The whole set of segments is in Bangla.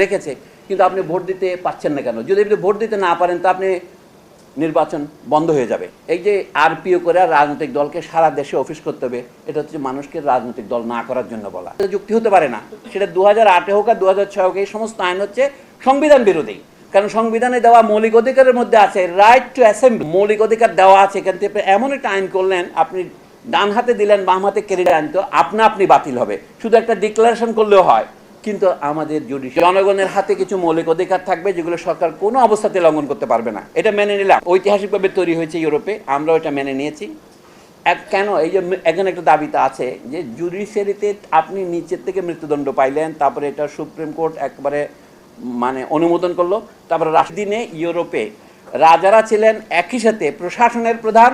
রেখেছে, কিন্তু আপনি ভোট দিতে পারছেন না কেন? যদি আপনি ভোট দিতে না পারেন, তো আপনি নির্বাচন বন্ধ হয়ে যাবে। এই যে আরপিও করে রাজনৈতিক দলকে সারা দেশে অফিস করতে হবে, এটা হচ্ছে মানুষকে রাজনৈতিক দল না করার জন্য বলা। যুক্তি হতে পারে না। সেটা দু হাজার আটে হোক আর দু হাজার ছয় হোক, এই সমস্ত আইন হচ্ছে সংবিধান বিরোধী। কারণ সংবিধানে দেওয়া মৌলিক অধিকারের মধ্যে আছে রাইট টু অ্যাসেম্বলি মৌলিক অধিকার দেওয়া আছে, এখান থেকে এমন একটা আইন করলেন, আপনি ডান হাতে দিলেন, বাম হাতে কেড়ে আইন তো আপনা আপনি বাতিল হবে। শুধু একটা ডিক্লারেশন করলেও হয়। কিন্তু আমাদের জুডিশিয়াল জনগণের হাতে কিছু মৌলিক অধিকার থাকবে যেগুলো সরকার কোনো অবস্থাতে লঙ্ঘন করতে পারবে না। এটা মেনে নিলাম। ঐতিহাসিকভাবে তৈরি হয়েছে ইউরোপে। আমরাও এটা মেনে নিয়েছি। এক কেন? এই যে একজন একটা দাবিতে আছে যে জুডিশিয়ারিতে আপনি নিচের থেকে মৃত্যুদণ্ড পাইলেন, তারপরে এটা সুপ্রিম কোর্ট একবারে মানে অনুমোদন করল। তারপরে রাষ্ট্রদিনে ইউরোপে রাজারা ছিলেন একই সাথে প্রশাসনের প্রধান,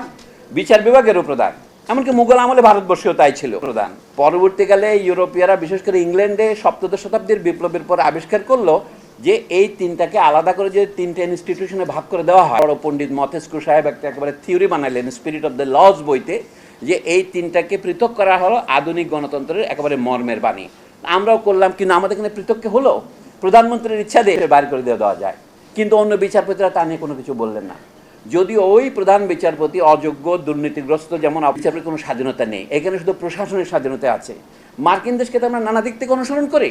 বিচার বিভাগেরও প্রধান। এমনকি মুঘল আমলে ভারতবর্ষেও তাই ছিল প্রধান। পরবর্তীকালে ইউরোপীয়রা, বিশেষ করে ইংল্যান্ডে সপ্তদশ শতাব্দীর বিপ্লবের পর আবিষ্কার করল যে এই তিনটাকে আলাদা করে যে তিনটে ইনস্টিটিউশনে ভাগ করে দেওয়া হয়। বড় পণ্ডিত মথেস্কু সাহেব একটা একেবারে থিওরি বানালেন স্পিরিট অফ দ্য লজ বইতে, যে এই তিনটাকে পৃথক করা হলো আধুনিক গণতন্ত্রের একেবারে মর্মের বাণী। আমরাও করলাম, কিন্তু আমাদের এখানে পৃথককে হলো। প্রধানমন্ত্রীর ইচ্ছা দিয়ে বাইর করে দেওয়া যায়। কিন্তু অন্য বিচারপতিরা তা নিয়ে কোনো কিছু বললেন না। যদি ওই প্রধান বিচারপতি অযোগ্য, দুর্নীতিগ্রস্ত, যেমন বিচারপতির কোনো স্বাধীনতা নেই। এখানে শুধু প্রশাসনের স্বাধীনতা আছে। মার্কিন দেশকে তো আমরা নানা দিক থেকে অনুসরণ করি।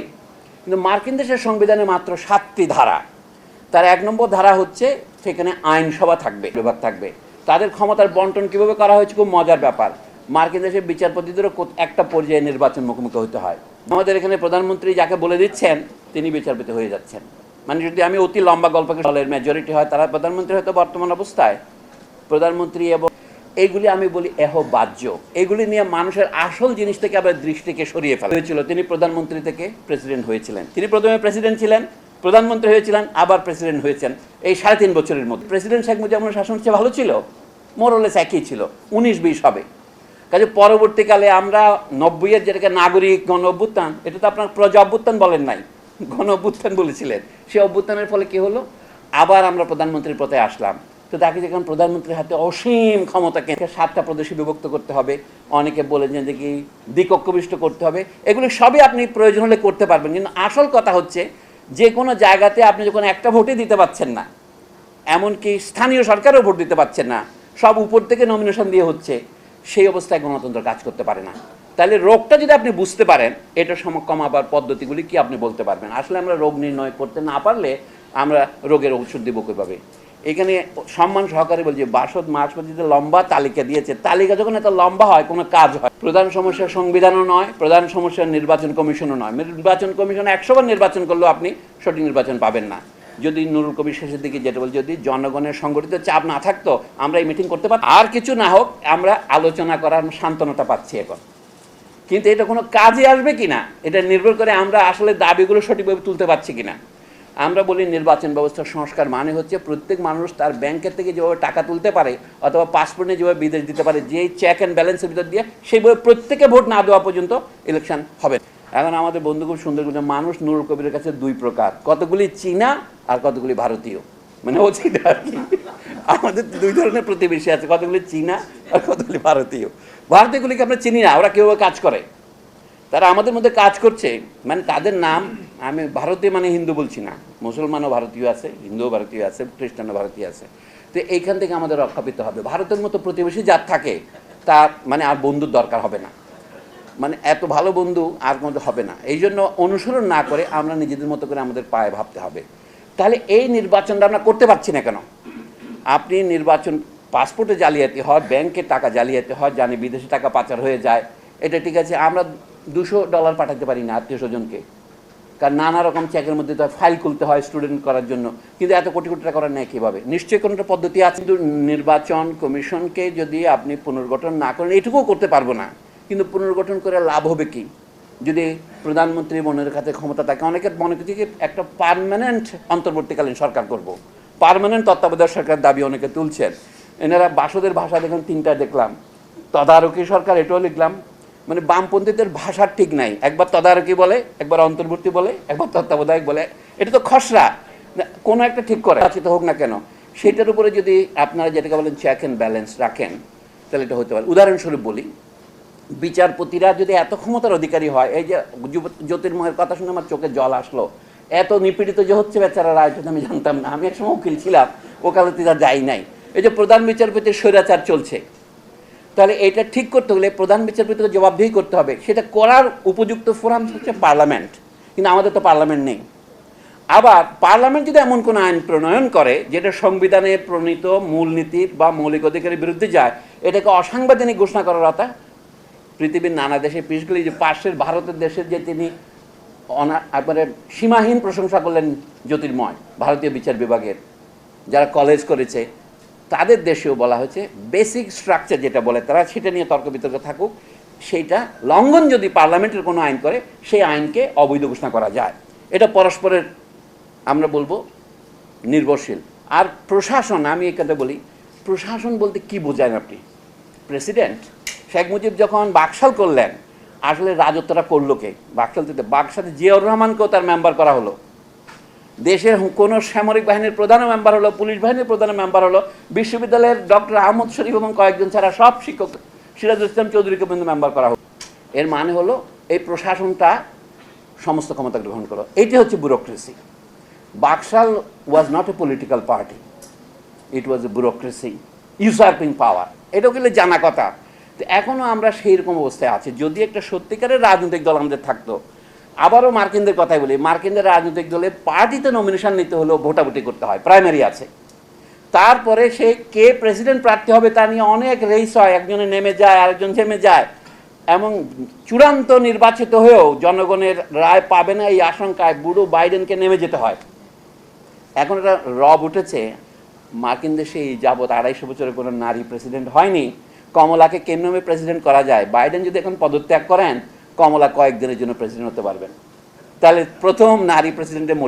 কিন্তু মার্কিন দেশের সংবিধানে মাত্র সাতটি ধারা। তার এক নম্বর ধারা হচ্ছে সেখানে আইনসভা থাকবে, বিভাগ থাকবে। তাদের ক্ষমতার বন্টন কীভাবে করা হয়েছে খুব মজার ব্যাপার। মার্কিন দেশের বিচারপতিদেরও একটা পর্যায়ে নির্বাচন মুখোমুখি হতে হয়। আমাদের এখানে প্রধানমন্ত্রী যাকে বলে দিচ্ছেন, তিনি বিচারপতি হয়ে যাচ্ছেন। মানে যদি আমি অতি লম্বা গল্পকে দলের মেজরিটি হয়, তারা প্রধানমন্ত্রী হয়তো বর্তমান অবস্থায়। প্রধানমন্ত্রী এবং এইগুলি আমি বলি এহ বাহ্য এগুলি নিয়ে মানুষের আসল জিনিস থেকে আবার দৃষ্টিকে সরিয়ে ফেলা হয়েছিল। তিনি প্রধানমন্ত্রী থেকে প্রেসিডেন্ট হয়েছিলেন। তিনি প্রথমে প্রেসিডেন্ট ছিলেন, প্রধানমন্ত্রী হয়েছিলেন, আবার প্রেসিডেন্ট হয়েছেন। এই সাড়ে তিন বছরের মধ্যে। প্রেসিডেন্ট শেখ মুজিবুর শাসন চেয়ে ভালো ছিল মোরলেস একই ছিল, উনিশ বিশ হবে। কাজে পরবর্তীকালে আমরা নব্বইয়ের যেটাকে নাগরিক গণ অভ্যুত্থান এটা তো আপনার প্রজা অভ্যুত্থান বলেন নাই। গণ অভ্যুত্থান বলেছিলেন। সেই অভ্যুত্থানের ফলে কি হলো? আবার আমরা প্রধানমন্ত্রীর পথে আসলাম। তো তাকে যখন প্রধানমন্ত্রীর হাতে অসীম ক্ষমতাকে সাতটা প্রদেশে বিভক্ত করতে হবে। অনেকে বলেছেন যে কি দ্বিকক্ষবিষ্ট করতে হবে। এগুলি সবই আপনি প্রয়োজন হলে করতে পারবেন। কিন্তু আসল কথা হচ্ছে, যে কোনো জায়গাতে আপনি যখন একটা ভোটই দিতে পাচ্ছেন না, এমনকি স্থানীয় সরকারও ভোট দিতে পারছে না, সব উপর থেকে নমিনেশন দিয়ে হচ্ছে, সেই অবস্থায় গণতন্ত্র কাজ করতে পারে না। তাহলে রোগটা যদি আপনি বুঝতে পারেন, এটা কমাবার পদ্ধতিগুলি কি আপনি বলতে পারবেন? আসলে আমরা রোগ নির্ণয় করতে না পারলে আমরা রোগের ওষুধ দিব কীভাবে? এখানে সম্মান সহকারে বলছি, বাসদ মাসপতিতে লম্বা তালিকা দিয়েছে। তালিকা যখন এত লম্বা হয়, কোনো কাজ হয়। প্রধান সমস্যা সংবিধানও নয়, প্রধান সমস্যা নির্বাচন কমিশনও নয়। নির্বাচন কমিশন একশোবার নির্বাচন করলেও আপনি সঠিক নির্বাচন পাবেন না। যদি নুরুল কবির শেষের দিকে যেটা বল যদি জনগণের সংগঠিত চাপ না থাকতো, আমরা এই মিটিং করতে পারতাম। আর কিছু না হোক, আমরা আলোচনা করার সান্ত্বনাটা পাচ্ছি এখন। কিন্তু এটা কোনো কাজে আসবে কি না এটা নির্ভর করে আমরা আসলে দাবিগুলো সঠিকভাবে তুলতে পারছি কিনা। আমরা বলি নির্বাচন ব্যবস্থার সংস্কার মানে হচ্ছে প্রত্যেক মানুষ তার ব্যাংকের থেকে যেভাবে টাকা তুলতে পারে অথবা পাসপোর্টে যেভাবে বিদেশ দিতে পারে, যেই চেক অ্যান্ড ব্যালেন্সের ভিতর দিয়ে সেইভাবে প্রত্যেকে ভোট না দেওয়া পর্যন্ত ইলেকশন হবে। এখন আমাদের বন্ধু খুব সুন্দর মানুষ নুরুল কবিরের কাছে দুই প্রকার, কতগুলি চীনা আর কতগুলি ভারতীয়। মানে চীনা আর কি। আমাদের দুই ধরনের প্রতিবেশী আছে কতগুলি চীনা আর কতগুলি ভারতীয়। ভারতীয়গুলিকে আমরা চিনি না, ওরা কীভাবে কাজ করে। তারা আমাদের মধ্যে কাজ করছে মানে তাদের নাম আমি ভারতীয় মানে হিন্দু বলছি না। মুসলমানও ভারতীয় আছে, হিন্দুও ভারতীয় আছে, খ্রিস্টানও ভারতীয় আছে। তো এইখান থেকে আমাদের রক্ষা পেতে হবে। ভারতের মতো প্রতিবেশী যার থাকে, তার মানে আর বন্ধুর দরকার হবে না। মানে এত ভালো বন্ধু আর মধ্যে হবে না। এই জন্য অনুসরণ না করে আমরা নিজেদের মতো করে আমাদের পায়ে ভাবতে হবে। তাহলে এই নির্বাচনটা আমরা করতে পারছি না কেন? আপনি নির্বাচন পাসপোর্টে জালিয়াতি হয়, ব্যাংকে টাকা জালিয়াতি হয়, জানি বিদেশে টাকা পাচার হয়ে যায়, এটা ঠিক আছে, আমরা দুশো ডলার পাঠাতে পারি না আত্মীয় স্বজনকে। কারণ নানা রকম চেকের মধ্যে তো ফাইল খুলতে হয় স্টুডেন্ট করার জন্য, কিন্তু এত কোটি কোটি টাকা নেয় কীভাবে? নিশ্চয়ই কোনো একটা পদ্ধতি আছে, কিন্তু নির্বাচন কমিশনকে যদি আপনি পুনর্গঠন না করেন, এটুকুও করতে পারব না। কিন্তু পুনর্গঠন করে লাভ হবে কি? যদি প্রধানমন্ত্রী মনের কাছে ক্ষমতা থাকে, অনেকে মনে করছে যে একটা পারমানেন্ট অন্তর্বর্তীকালীন সরকার করব। পারমানেন্ট তত্ত্বাবধায়ক সরকার দাবি অনেকে তুলছেন। এনারা বাসদের ভাষা দেখুন তিনটা দেখলাম। তদারকি সরকার, এটাও লিখলাম। মানে বামপন্থীদের ভাষার ঠিক নাই। একবার তদারকি বলে, একবার অন্তর্বর্তী বলে, একবার তত্ত্বাবধায়ক বলে। এটা তো খসড়া। কোনো একটা ঠিক করে আচিত হোক না কেন। সেটার উপরে যদি আপনারা যেটাকে বলেন চেক অ্যান্ড ব্যালেন্স রাখেন, তাহলে এটা হতে পারে। উদাহরণস্বরূপ বলি বিচারপতিরা যদি এত ক্ষমতার অধিকারী হয়, এই যে জ্যোতির্ময়ের কথা শুনে আমার চোখে জল আসলো। এত নিপীড়িত যে হচ্ছে বেচারা রায়চৌধুরী আমি জানতাম না। আমি একসময় উকিল ছিলাম, ওকালতি যা যাই নাই। এই যে প্রধান বিচারপতির স্বৈরাচার চলছে। তাহলে এটা ঠিক করতে হলে প্রধান বিচারপতিকে জবাবদিহি করতে হবে। সেটা করার উপযুক্ত ফোরাম হচ্ছে পার্লামেন্ট। কিন্তু আমাদের তো পার্লামেন্ট নেই। আবার পার্লামেন্ট যদি এমন কোনো আইন প্রণয়ন করে, যেটা সংবিধানে প্রণীত মূলনীতি বা মৌলিক অধিকারের বিরুদ্ধে যায়, এটাকে অসাংবিধানিক ঘোষণা করার কথা পৃথিবীর নানা দেশে বিশেষ যে পাশের ভারতের দেশের যে তিনি একবারে সীমাহীন প্রশংসা করলেন জ্যোতির্ময়, ভারতীয় বিচার বিভাগের, যারা কলেজ করেছে, তাদের দেশেও বলা হয়েছে বেসিক স্ট্রাকচার যেটা বলে তারা সেটা নিয়ে তর্ক বিতর্ক থাকুক, সেইটা লঙ্ঘন যদি পার্লামেন্টের কোনো আইন করে, সেই আইনকে অবৈধ ঘোষণা করা যায়। এটা পরস্পরের, আমরা বলব, নির্ভরশীল। আর প্রশাসন, আমি কথা বলি, প্রশাসন বলতে কি বোঝায় আপনি? প্রেসিডেন্ট শেখ মুজিব যখন বাকশাল করলেন, আসলে রাজত্বটা করল কে? বাকশাল থেকে বাকশালে জিয়াউর রহমানকেও তার মেম্বার করা হলো। দেশের কোনো সামরিক বাহিনীর প্রধান মেম্বার হলো, পুলিশ বাহিনীর প্রধান মেম্বার হলো, বিশ্ববিদ্যালয়ের ডক্টর আহমদ শরীফ এবং কয়েকজন ছাড়া সব শিক্ষক সিরাজুল ইসলাম চৌধুরীকে পর্যন্ত মেম্বার করা হলো। এর মানে হলো, এই প্রশাসনটা সমস্ত ক্ষমতা গ্রহণ করো এটি হচ্ছে bureaucracy BAKSAL was not a political party it was a bureaucracy usurping power এটাও গেলে জানা কথা। এখনও আমরা সেই রকম অবস্থায় আছি। যদি একটা সত্যিকারের রাজনৈতিক দল আমাদের থাকতো, আবারও মার্কিনদের কথাই বলি, মার্কিনদের রাজনৈতিক দলে পার্টিতে নমিনেশন নিতে হলেও ভোটাভুটি করতে হয় প্রাইমারি আছে। তারপরে সে কে প্রেসিডেন্ট প্রার্থী হবে তা নিয়ে অনেক রেস হয়, একজনে নেমে যায়, আরেকজন থেমে যায়। এবং চূড়ান্ত নির্বাচিত হয়েও জনগণের রায় পাবে না এই আশঙ্কায় বুড়ো বাইডেনকে নেমে যেতে হয়। এখন এটা রব উঠেছে মার্কিন দেশে এই যাবৎ আড়াইশো বছরের কোনো নারী প্রেসিডেন্ট হয়নি কমলাকে কেন্দ্রমে প্রেসিডেন্ট করা যায়? বাইডেন যদি এখন পদত্যাগ করেন, কমলা কয়েকদিনের জন্য প্রেসিডেন্ট হতে পারবেন। তাহলে প্রথম নারী প্রেসিডেন্টের